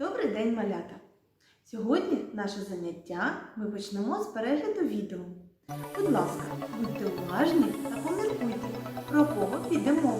Добрий день, малята! Сьогодні наше заняття ми почнемо з перегляду відео. Будь ласка, будьте уважні та поміркуйте, про кого піде мова.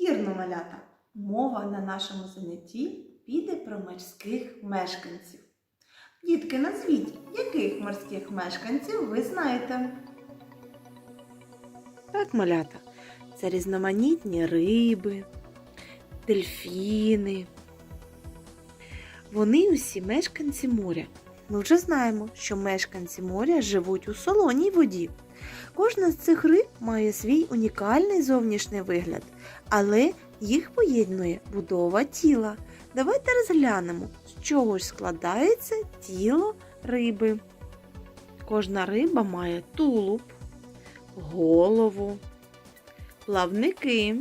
Вірно, малята, мова на нашому занятті піде про морських мешканців. Дітки, назвіть, яких морських мешканців ви знаєте? Так, малята, це різноманітні риби, дельфіни. Вони усі мешканці моря. Ми вже знаємо, що мешканці моря живуть у солоній воді. Кожна з цих риб має свій унікальний зовнішній вигляд, але їх поєднує будова тіла. Давайте розглянемо, з чого ж складається тіло риби. Кожна риба має тулуб, голову, плавники,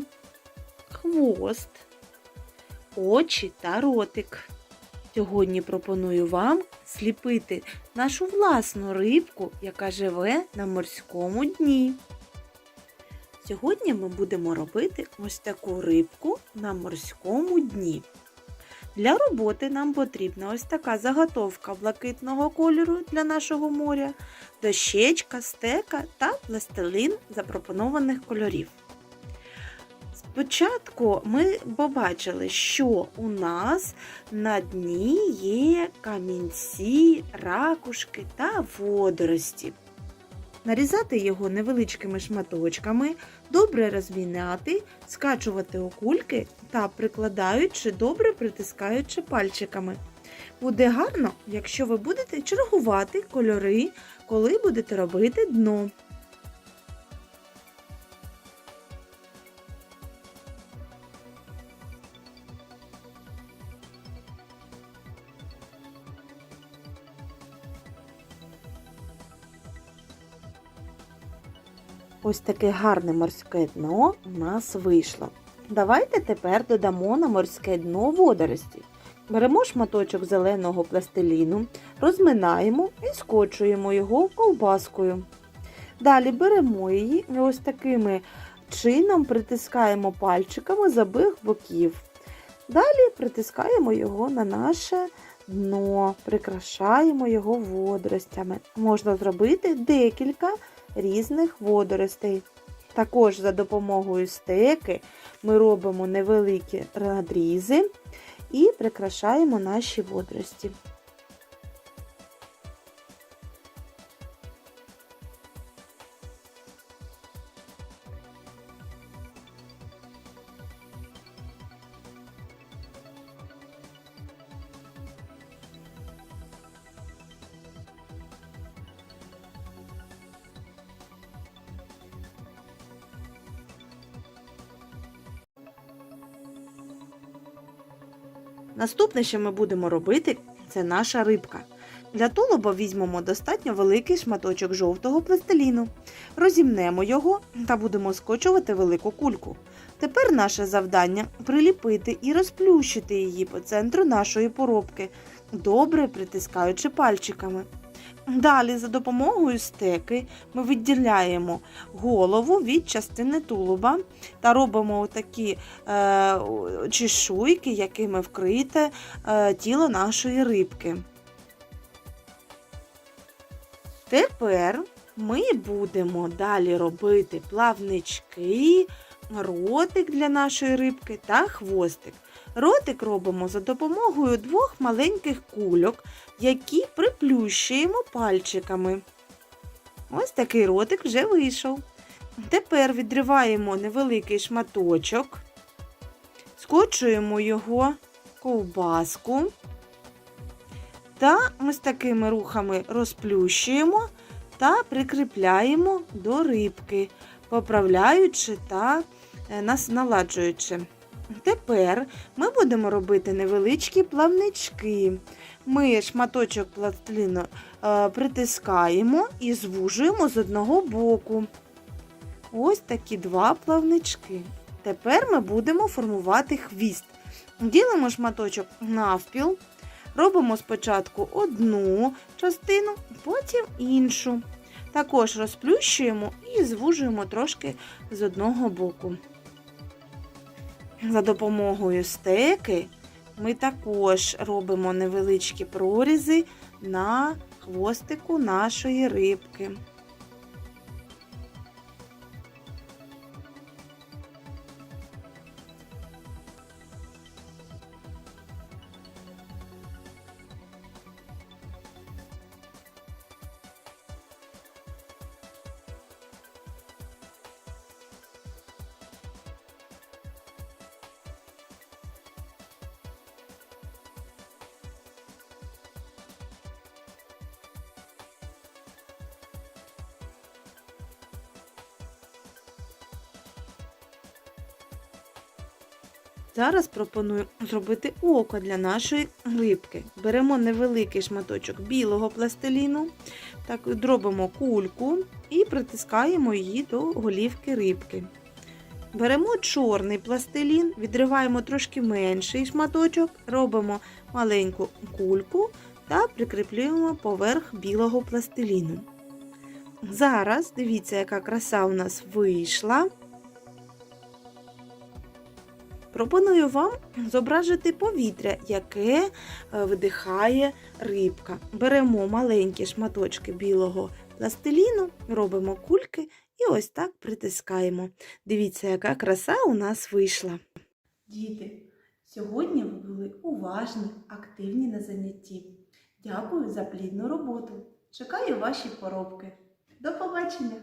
хвост, очі та ротик. Сьогодні пропоную вам сліпити нашу власну рибку, яка живе на морському дні. Сьогодні ми будемо робити ось таку рибку на морському дні. Для роботи нам потрібна ось така заготовка блакитного кольору для нашого моря, дощечка, стека та пластилин запропонованих кольорів. Спочатку ми побачили, що у нас на дні є камінці, ракушки та водорості. Нарізати його невеличкими шматочками, добре розміняти, скачувати у кульки та прикладаючи, добре притискаючи пальчиками. Буде гарно, якщо ви будете чергувати кольори, коли будете робити дно. Ось таке гарне морське дно у нас вийшло. Давайте тепер додамо на морське дно водорості. Беремо шматочок зеленого пластиліну, розминаємо і скочуємо його ковбаскою. Далі беремо її і ось такими чином притискаємо пальчиками з обох боків. Далі притискаємо його на наше дно, прикрашаємо його водоростями. Можна зробити декілька різних водоростей. Також за допомогою стеки ми робимо невеликі надрізи і прикрашаємо наші водорості. Наступне, що ми будемо робити, це наша рибка. Для тулуба візьмемо достатньо великий шматочок жовтого пластиліну, розімнемо його та будемо скочувати велику кульку. Тепер наше завдання приліпити і розплющити її по центру нашої поробки, добре притискаючи пальчиками. Далі, за допомогою стеки, ми відділяємо голову від частини тулуба та робимо такі е, чешуйки, якими вкрите е, тіло нашої рибки. Тепер ми будемо далі робити плавнички, ротик для нашої рибки та хвостик. Ротик робимо за допомогою двох маленьких кульок, які приплющуємо пальчиками. Ось такий ротик вже вийшов. Тепер відриваємо невеликий шматочок, скочуємо його ковбаску та ось такими рухами розплющуємо та прикріпляємо до рибки, поправляючи та е, нас наладжуючи. Тепер ми будемо робити невеличкі плавнички. Ми шматочок пластиліну е, притискаємо і звужуємо з одного боку. Ось такі два плавнички. Тепер ми будемо формувати хвіст. Ділимо шматочок навпіл, робимо спочатку одну частину, потім іншу. Також розплющуємо і звужуємо трошки з одного боку. За допомогою стеки ми також робимо невеличкі прорізи на хвостику нашої рибки. Зараз пропоную зробити око для нашої рибки. Беремо невеликий шматочок білого пластиліну, так дробимо кульку і притискаємо її до голівки рибки. Беремо чорний пластилін, відриваємо трошки менший шматочок, робимо маленьку кульку та прикріплюємо поверх білого пластиліну. Зараз дивіться, яка краса у нас вийшла. Пропоную вам зображити повітря, яке е, видихає рибка. Беремо маленькі шматочки білого пластиліну, робимо кульки і ось так притискаємо. Дивіться, яка краса у нас вийшла. Діти, сьогодні ви були уважні, активні на занятті. Дякую за плідну роботу. Чекаю ваші поробки. До побачення!